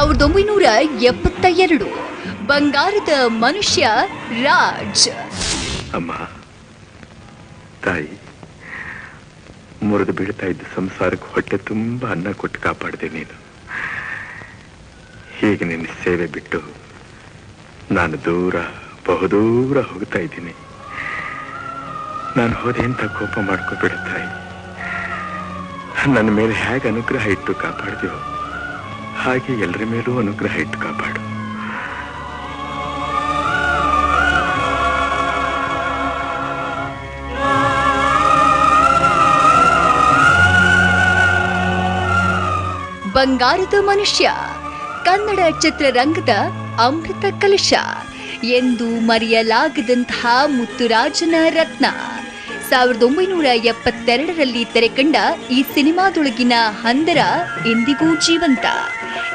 ಸಾವಿರದ ಒಂಬೈನೂರ ಎಪ್ಪತ್ತ ಎರಡು ಬಂಗಾರದ ಮನುಷ್ಯ ರಾಜ್. ಅಮ್ಮ, ತಾಯಿ, ಮುರಿದು ಬೀಳ್ತಾ ಇದ್ದ ಸಂಸಾರಕ್ಕೆ ಹೊಟ್ಟೆ ತುಂಬ ಅನ್ನ ಕೊಟ್ಟು ಕಾಪಾಡಿದೆ ನೀನು. ಹೀಗೆ ನಿನ್ನ ಸೇವೆ ಬಿಟ್ಟು ನಾನು ದೂರ, ಬಹುದೂರ ಹೋಗ್ತಾ ಇದ್ದೀನಿ. ನಾನು ಹೋದೆ ಅಂತ ಕೋಪ ಮಾಡ್ಕೋಬೇಡ ತಾಯಿ. ನನ್ನ ಮೇಲೆ ಹೇಗೆ ಅನುಗ್ರಹ ಇಟ್ಟು ಕಾಪಾಡ್ತೀವೋ? ಹಾಗೆ ಎಲ್ಲರ ಮೇಲೂ ಅನುಗ್ರಹ ಇಟ್ಟು ಕಾಪಾಡು. ಬಂಗಾರದ ಮನುಷ್ಯ, ಕನ್ನಡ ಚಿತ್ರರಂಗದ ಅಮೃತ ಕಲಶ, ಎಂದು ಮರೆಯಲಾಗದಂತಹ ಮುತ್ತುರಾಜನ ರತ್ನ. ಸಾವಿರದ ಒಂಬೈನೂರ ಎಪ್ಪತ್ತೆರಡರಲ್ಲಿ ತೆರೆಕಂಡ ಈ ಸಿನಿಮಾದೊಳಗಿನ ಹಂದರ ಇಂದಿಗೂ ಜೀವಂತ.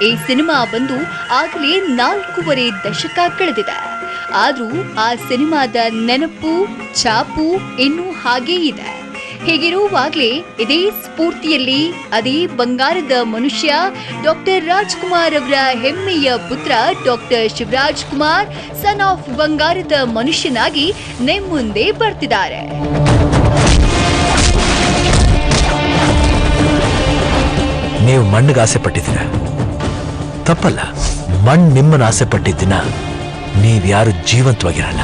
ಈ ಸಿನಿಮಾ ಬಂದು ಆಗಲೇ ನಾಲ್ಕೂವರೆ ದಶಕ ಕಳೆದಿದೆ. ಆದರೂ ಆ ಸಿನಿಮಾದ ನೆನಪು, ಛಾಪು ಇನ್ನೂ ಹಾಗೇ ಇದೆ. ಹೀಗಿರುವಾಗಲೇ ಇದೇ ಸ್ಫೂರ್ತಿಯಲ್ಲಿ ಅದೇ ಬಂಗಾರದ ಮನುಷ್ಯ ಡಾಕ್ಟರ್ ರಾಜ್ಕುಮಾರ್ ಅವರ ಹೆಮ್ಮೆಯ ಪುತ್ರ doctor Shivaraj Kumar son of Bangarada ಮನುಷ್ಯನಾಗಿ ನೆಮ್ಮುಂದೆ ಬರ್ತಿದ್ದಾರೆ. ನೀವು ಮಣ್ಣಿಗೆ ಆಸೆ ಪಟ್ಟಿದ್ದೀರ? ತಪ್ಪಲ್ಲ. ಮಣ್ಣು ನಿಮ್ಮನ್ನ ಆಸೆ ಪಟ್ಟಿದ್ದ ದಿನ ನೀವ್ಯಾರು ಜೀವಂತವಾಗಿರಲ್ಲ.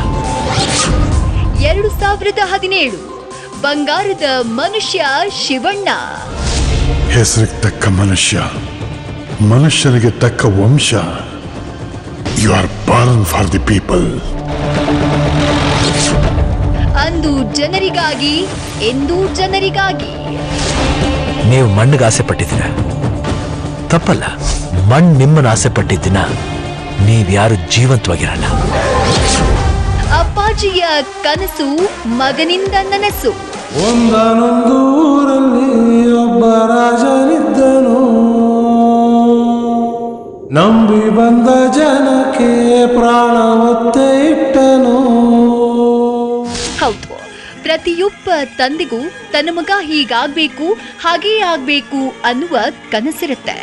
ಎರಡು ಸಾವಿರದ ಹದಿನೇಳು ಬಂಗಾರದ ಮನುಷ್ಯ ಶಿವಣ್ಣ. ಹೆಸರಿಗೆ ತಕ್ಕ ಮನುಷ್ಯ ಮನುಷ್ಯನಿಗೆ ತಕ್ಕ ವಂಶ. You are born for the people ಅಂದು ಜನರಿಗಾಗಿ ಎಂದೂ ಜನರಿಗಾಗಿ. ನೀವು ಮಣ್ಣಿಗೆ ಆಸೆ ಪಟ್ಟಿದ್ದೀರ ತಪ್ಪಲ್ಲ. ಮಣ್ಣು ನಿಮ್ಮನ್ನ ಆಸೆ ಪಟ್ಟಿದ್ದಿನ. ನೀವ್ಯಾರು ಜೀವಂತವಾಗಿರಲ್ಲ. ಅಪ್ಪಾಜಿಯ ಕನಸು ಮಗನಿಂದ ನನಸು. ಒಂದಾನೊಂದೂರಲ್ಲಿ ಒಬ್ಬ ರಾಜನಿದ್ದನು. ನಂಬಿ ಬಂದ ಜನಕ್ಕೆ ಪ್ರಾಣ ಒತ್ತೆ ಪ್ರತಿಯೊಬ್ಬ ತಂದೆಗೂ ತನ್ನ ಮಗ ಹೀಗಾಗಬೇಕು, ಹಾಗೇ ಆಗಬೇಕು ಅನ್ನುವ ಕನಸಿರುತ್ತೆ.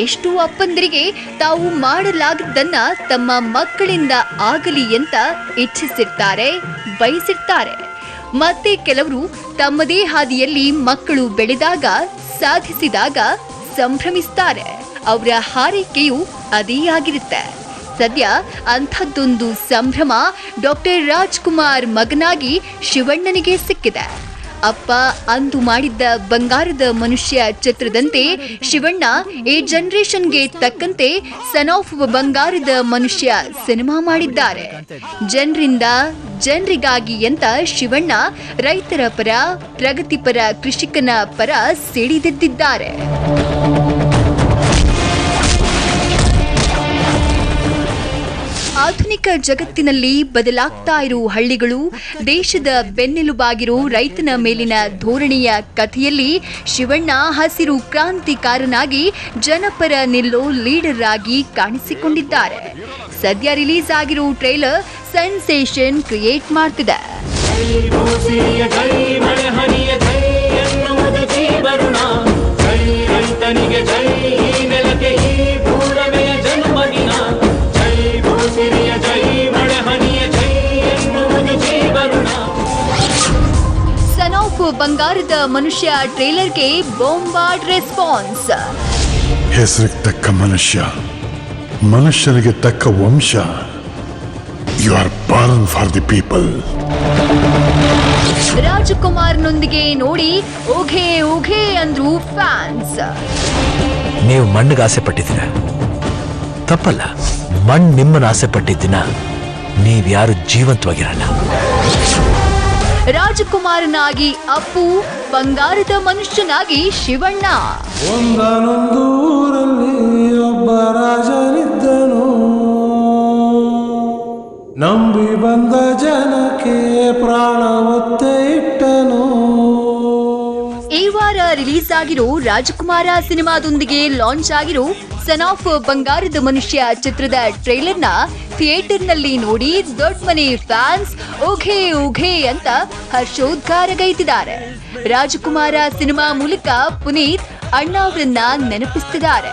ಎಷ್ಟು ಅಪ್ಪಂದರಿಗೆ ತಾವು ಮಾಡಲಾಗದ್ದನ್ನ ತಮ್ಮ ಮಕ್ಕಳಿಂದ ಆಗಲಿ ಅಂತ ಇಚ್ಛಿಸಿರ್ತಾರೆ, ಬಯಸಿರ್ತಾರೆ. ಮತ್ತೆ ಕೆಲವರು ತಮ್ಮದೇ ಹಾದಿಯಲ್ಲಿ ಮಕ್ಕಳು ಬೆಳೆದಾಗ, ಸಾಧಿಸಿದಾಗ ಸಂಭ್ರಮಿಸ್ತಾರೆ. ಅವರ ಹಾರೈಕೆಯು ಅದೇ ಆಗಿರುತ್ತೆ. ಸದ್ಯ ಅಂಥದ್ದೊಂದು ಸಂಭ್ರಮ ಡಾಕ್ಟರ್ ರಾಜ್ಕುಮಾರ್ ಮಗನಾಗಿ ಶಿವಣ್ಣನಿಗೆ ಸಿಕ್ಕಿದೆ. ಅಪ್ಪ ಅಂದು ಮಾಡಿದ್ದ ಬಂಗಾರದ ಮನುಷ್ಯ ಚಿತ್ರದಂತೆ ಶಿವಣ್ಣ ಈ ಜನರೇಷನ್ಗೆ ತಕ್ಕಂತೆ ಸನ್ ಆಫ್ ಬಂಗಾರದ ಮನುಷ್ಯ ಸಿನಿಮಾ ಮಾಡಿದ್ದಾರೆ. ಜನರಿಂದ ಜನರಿಗಾಗಿ ಅಂತ ಶಿವಣ್ಣ ರೈತರ ಪರ, ಪ್ರಗತಿಪರ ಕೃಷಿಕನ ಪರ ಸಿಡಿದೆದ್ದಿದ್ದಾರೆ ಆಧುನಿಕ ಜಗತ್ತಿನಲ್ಲಿ ಬದಲಾಗ್ತಾ ಇರೋ ಹಳ್ಳಿಗಳು, ದೇಶದ ಬೆನ್ನೆಲುಬಾಗಿರೋ ರೈತನ ಮೇಲಿನ ಧೋರಣೆಯ ಕಥೆಯಲ್ಲಿ ಶಿವಣ್ಣ ಹಸಿರು ಕ್ರಾಂತಿಕಾರನಾಗಿ ಜನಪರ ನಿಲ್ಲೋ ಲೀಡರ್ ಆಗಿ ಕಾಣಿಸಿಕೊಂಡಿದ್ದಾರೆ. ಸದ್ಯ ರಿಲೀಸ್ ಆಗಿರೋ ಟ್ರೈಲರ್ ಸೆನ್ಸೇಷನ್ ಕ್ರಿಯೇಟ್ ಮಾಡ್ತಿದೆ. ಬಂಗಾರದ ಮನುಷ್ಯ ಟ್ರೇಲರ್ಗೆ ಬೊಂಬಾರ್ಡ್ ರೆಸ್ಪಾನ್ಸ್. ಹೆಸರಿಗೆ ತಕ್ಕ ಮನುಷ್ಯ ಮನುಷ್ಯನಿಗೆ ತಕ್ಕ ವಂಶ. You are born for the people ರಾಜಕುಮಾರ್ನೊಂದಿಗೆ ನೋಡಿ ಓಘೆ ಓಘೆ ಅಂದ್ರು ಫ್ಯಾನ್ಸ್. ನೀವು ಮಣ್ಣಿಗೆ ಆಸೆ ಪಟ್ಟಿದ್ದೀರ? ತಪ್ಪಲ್ಲ ಮಣ್ಣು ನಿಮ್ಮನ್ನು ಆಸೆ ಪಟ್ಟಿದ್ದಿನ ನೀವ್ಯಾರು ಜೀವಂತವಾಗಿರಲ್ಲ. ರಾಜಕುಮಾರನಾಗಿ ಅಪ್ಪು ಬಂಗಾರದ ಮನುಷ್ಯನಾಗಿ ಶಿವಣ್ಣ. ಒಂದನೊಂದೂರಲ್ಲಿ ಒಬ್ಬ ರಾಜನಿದ್ದನು. ನಂಬಿ ಬಂದ ಜನಕ್ಕೆ ಪ್ರಾಣ ರಿಲೀಸ್ ಆಗಿರೋ ರಾಜಕುಮಾರ ಸಿನಿಮಾದೊಂದಿಗೆ ಲಾಂಚ್ ಆಗಿರೋ ಸನ್ ಆಫ್ ಬಂಗಾರದ ಮನುಷ್ಯ ಚಿತ್ರದ ಟ್ರೈಲರ್ನ ಥಿಯೇಟರ್ನಲ್ಲಿ ನೋಡಿ ದೊಡ್ಡ ಮನೆ ಫ್ಯಾನ್ಸ್ ಓಘೆ ಓಘೆ ಅಂತ ಹರ್ಷೋದ್ಗಾರಗೈದಿದ್ದಾರೆ ರಾಜಕುಮಾರ ಸಿನಿಮಾ ಮೂಲಕ ಪುನೀತ್ ಅಣ್ಣ ಅವರನ್ನ ನೆನಪಿಸ್ತಿದ್ದಾರೆ.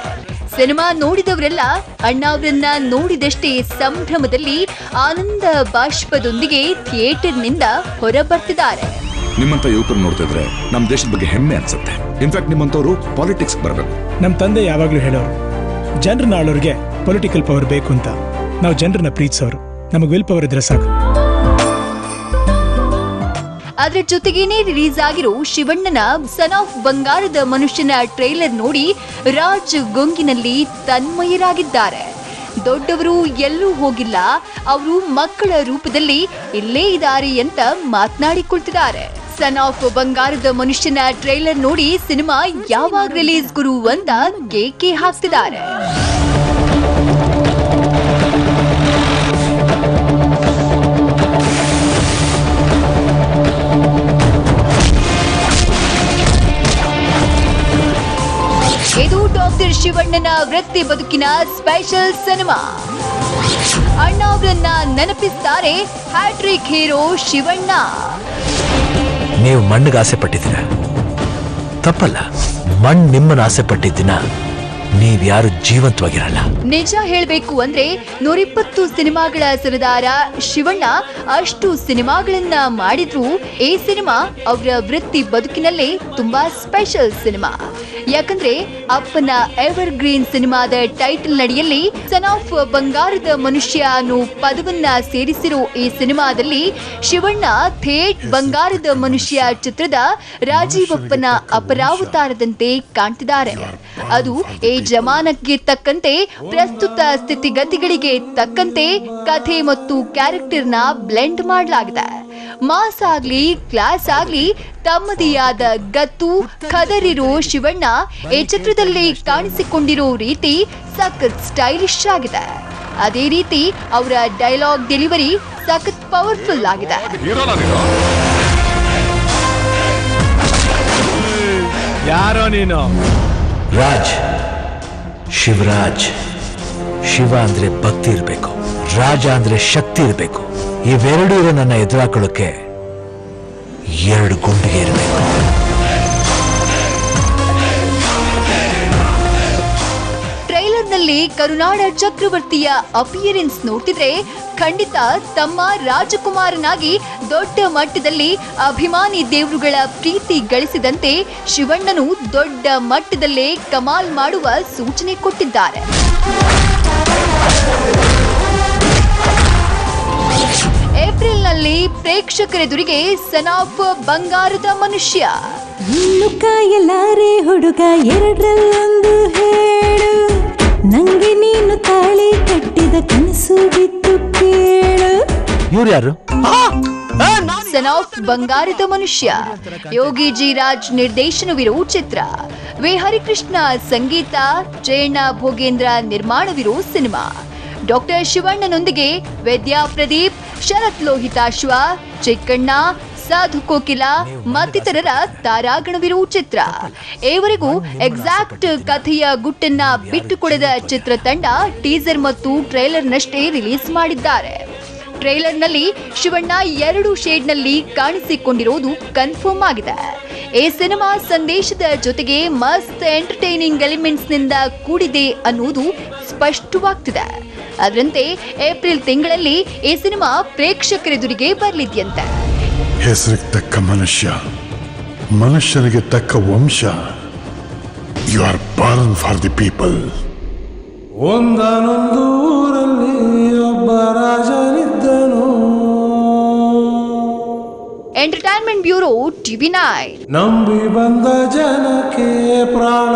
ಸಿನಿಮಾ ನೋಡಿದವರೆಲ್ಲ ಅಣ್ಣ ಅವರನ್ನ ನೋಡಿದಷ್ಟೇ ಸಂಭ್ರಮದಲ್ಲಿ ಆನಂದ ಬಾಷ್ಪದೊಂದಿಗೆ ಥಿಯೇಟರ್ನಿಂದ ಹೊರಬರ್ತಿದ್ದಾರೆ. ನಿಮ್ಮಂತ ಯುವಕರು ನೋಡ್ತಿದ್ರೆ ನಮ್ಮ ದೇಶದ ಬಗ್ಗೆ ಹೆಮ್ಮೆ ಅನ್ಸುತ್ತೆ. ಇನ್ಫ್ಯಾಕ್ಟ್ ನಿಮ್ಮಂತವ್ರು ಪಾಲಿಟಿಕ್ಸ್ ಬರಬೇಕು. ನಮ್ಮ ತಂದೆ ಯಾವಾಗಲೂ ಹೇಳೋರು ಜನರನ್ನ ಆಳೋರಿಗೆ ಪೊಲಿಟಿಕಲ್ ಪವರ್ ಬೇಕು ಅಂತ. ನಾವು ಜನರನ್ನ ಪ್ರೀತಿಸೋರು. ನಮಗೆ ವಿಲ್ ಪವರ್ ಇದ್ರೆ ಸಾಕು. ಅದರ ಜೊತೆಗೇನೆ ರಿಲೀಸ್ ಆಗಿರೋ ಶಿವಣ್ಣನ ಸನ್ ಆಫ್ ಬಂಗಾರದ ಮನುಷ್ಯನ ಟ್ರೈಲರ್ ನೋಡಿ ರಾಜ್ ಗೊಂಗಿನಲ್ಲಿ ತನ್ಮಯರಾಗಿದ್ದಾರೆ. ದೊಡ್ಡವರು ಎಲ್ಲೂ ಹೋಗಿಲ್ಲ ಅವರು ಮಕ್ಕಳ ರೂಪದಲ್ಲಿ ಇಲ್ಲೇ ಇದ್ದಾರೆ ಅಂತ ಮಾತನಾಡಿಕೊಳ್ತಿದ್ದಾರೆ. ಸನ್ ಆಫ್ ಬಂಗಾರದ ಮನುಷ್ಯನ ಟ್ರೈಲರ್ ನೋಡಿ ಸಿನಿಮಾ ಯಾವಾಗ ರಿಲೀಸ್ ಗುರು ಅಂತ ಕೇಕೆ ಹಾಕ್ತಿದ್ದಾರೆ. ಇದು ಡಾಕ್ಟರ್ ಶಿವಣ್ಣನ ವೃತ್ತಿ ಬದುಕಿನ ಸ್ಪೆಷಲ್ ಸಿನಿಮಾ ಅಣ್ಣ ಅವರನ್ನ ನೆನಪಿಸ್ತಾರೆ ಹ್ಯಾಟ್ರಿಕ್ ಹೀರೋ ಶಿವಣ್ಣ. ನೀವು ಮಣ್ಣಿಗೆ ಆಸೆ ಪಟ್ಟಿದ್ದೀರ ತಪ್ಪಲ್ಲ ಮಣ್ಣು ನಿಮ್ಮನ್ನ ಆಸೆ ಪಟ್ಟಿದ್ದಿನ ನೀವ್ಯಾರು ಜೀವಂತವಾಗಿರಲ್ಲ. ನಿಜ ಹೇಳಬೇಕು ಅಂದ್ರೆ ನೂರಿಪ್ಪತ್ತು ಸಿನಿಮಾಗಳ ಸರದಾರ ಶಿವಣ್ಣ ಅಷ್ಟು ಸಿನಿಮಾಗಳನ್ನ ಮಾಡಿದ್ರು. ಈ ಸಿನಿಮಾ ಅವರ ವೃತ್ತಿ ಬದುಕಿನಲ್ಲೇ ತುಂಬಾ ಸ್ಪೆಷಲ್ ಸಿನಿಮಾ. ಯಾಕಂದ್ರೆ ಅಪ್ಪನ ಎವರ್ ಗ್ರೀನ್ ಸಿನಿಮಾದ ಟೈಟಲ್ ನಡಿಯಲ್ಲಿ ಸನ್ ಆಫ್ ಬಂಗಾರದ ಮನುಷ್ಯ ಅನ್ನೋ ಪದವನ್ನ ಸೇರಿಸಿರೋ ಈ ಸಿನಿಮಾದಲ್ಲಿ ಶಿವಣ್ಣ ಥೇಟ್ ಬಂಗಾರದ ಮನುಷ್ಯ ಚಿತ್ರದ ರಾಜೀವಪ್ಪನ ಅಪರಾವತಾರದಂತೆ ಕಾಣ್ತಿದ್ದಾರೆ. ಅದು ಈ ಜಮಾನಕ್ಕೆ ತಕ್ಕಂತೆ ಪ್ರಸ್ತುತ ಸ್ಥಿತಿಗತಿಗಳಿಗೆ ತಕ್ಕಂತೆ ಕಥೆ ಮತ್ತು ಕ್ಯಾರೆಕ್ಟರ್ನ ಬ್ಲೆಂಡ್ ಮಾಡಲಾಗಿದೆ. ಮಾಸ್ ಆಗ್ಲಿ ಕ್ಲಾಸ್ ಆಗ್ಲಿ ತಮ್ಮದೇ ಆದ ಗತ್ತು ಕದರಿರೋ ಶಿವಣ್ಣ ಈ ಚಿತ್ರದಲ್ಲಿ ಕಾಣಿಸಿಕೊಂಡಿರೋ ರೀತಿ ಸಖತ್ ಸ್ಟೈಲಿಶ್ ಆಗಿದೆ. ಅದೇ ರೀತಿ ಅವರ ಡೈಲಾಗ್ ಡೆಲಿವರಿ ಸಖತ್ ಪವರ್ಫುಲ್ ಆಗಿದೆ. ಯಾರೋ ನೀನು? ರಾಜ್. ಶಿವರಾಜ್, ಶಿವ ಅಂದ್ರೆ ಭಕ್ತಿ ಇರಬೇಕು, ರಾಜ ಅಂದ್ರೆ ಶಕ್ತಿ ಇರಬೇಕು. ಇವೆರಡೂ ಇರೋ ನನ್ನ ಎದುರಾಕೊಳ್ಳೋಕೆ ಎರಡು ಗುಂಡಿಗೆ ಇರಬೇಕು. ಟ್ರೈಲರ್ನಲ್ಲಿ ಕರುನಾಡ ಚಕ್ರವರ್ತಿಯ ಅಪಿಯರೆನ್ಸ್ ನೋಡ್ತಿದ್ರೆ ಖಂಡಿತ ತಮ್ಮ ರಾಜಕುಮಾರನಾಗಿ ದೊಡ್ಡ ಮಟ್ಟದಲ್ಲಿ ಅಭಿಮಾನಿ ದೇವರುಗಳ ಪ್ರೀತಿ ಗಳಿಸಿದಂತೆ ಶಿವಣ್ಣನು ದೊಡ್ಡ ಮಟ್ಟದಲ್ಲೇ ಕಮಾಲ್ ಮಾಡುವ ಸೂಚನೆ ಕೊಟ್ಟಿದ್ದಾರೆ. ಏಪ್ರಿಲ್ನಲ್ಲಿ ಪ್ರೇಕ್ಷಕರೆದುರಿಗೆ ಸನಾಫ್ ಬಂಗಾರದ ಮನುಷ್ಯ. ಹುಡುಗ ಎರಡರಲ್ಲೊಂದು ಹೇಳು. ನಂಗೆ ನೀನು ತಾಳಿ ಕಟ್ಟಿದ ಕನಸು ಬಿತ್ತು ಕೇಳು. ಇವ್ರು ಯಾರು? ಸನ್ ಆಫ್ ಬಂಗಾರದ ಮನುಷ್ಯ. ಯೋಗಿ ಜಿ ರಾಜ್ ನಿರ್ದೇಶನವಿರುವ ಚಿತ್ರ. ವಿ ಹರಿಕೃಷ್ಣ ಸಂಗೀತ ಜಯಣ್ಣ ಭೋಗೇಂದ್ರ ನಿರ್ಮಾಣವಿರುವ ಸಿನಿಮಾ. ಡಾಕ್ಟರ್ ಶಿವಣ್ಣನೊಂದಿಗೆ ವೇದ್ಯಾ ಪ್ರದೀಪ್ ಶರತ್ ಲೋಹಿತಾಶ್ವ ಚಿಕ್ಕಣ್ಣ ಸಾಧು ಕೋಕಿಲ ಮತ್ತಿತರರ ತಾರಾಗಣವಿರುವ ಚಿತ್ರ. ಈವರೆಗೂ ಎಕ್ಸಾಕ್ಟ್ ಕಥೆಯ ಗುಟ್ಟನ್ನ ಬಿಟ್ಟುಕೊಡದ ಚಿತ್ರತಂಡ ಟೀಸರ್ ಮತ್ತು ಟ್ರೈಲರ್ನಷ್ಟೇ ರಿಲೀಸ್ ಮಾಡಿದ್ದಾರೆ. ಟ್ರೈಲರ್ನಲ್ಲಿ ಶಿವಣ್ಣ ಎರಡು ಶೇಡ್ನಲ್ಲಿ ಕಾಣಿಸಿಕೊಂಡಿರುವುದು ಕನ್ಫರ್ಮ್ ಆಗಿದೆ. ಈ ಸಿನಿಮಾ ಸಂದೇಶದ ಜೊತೆಗೆ ಮಸ್ತ್ ಎಂಟರ್ಟೈನಿಂಗ್ ಎಲಿಮೆಂಟ್ಸ್ನಿಂದ ಕೂಡಿದೆ ಅನ್ನುವುದು ಸ್ಪಷ್ಟವಾಗ್ತಿದೆ. ಅದರಂತೆ ಏಪ್ರಿಲ್ ತಿಂಗಳಲ್ಲಿ ಈ ಸಿನಿಮಾ ಪ್ರೇಕ್ಷಕರೆದುರಿಗೆ ಬರಲಿದ್ಯಂತೆ. ಹೆಸರಿಗೆ ತಕ್ಕ ಮನುಷ್ಯ. ಮನುಷ್ಯನಿಗೆ ತಕ್ಕ ವಂಶ. You are born for the people ಒಂದನೊಂದು ಊರಲ್ಲಿ ಒಬ್ಬ ರಾಜನಿದ್ದನು. ಎಂಟರ್ಟೈನ್ಮೆಂಟ್ ಬ್ಯೂರೋ ಟಿವಿ ನೈನ್ ನಂಬಿ ಬಂದ ಜನಕ್ಕೆ ಪ್ರಾಣ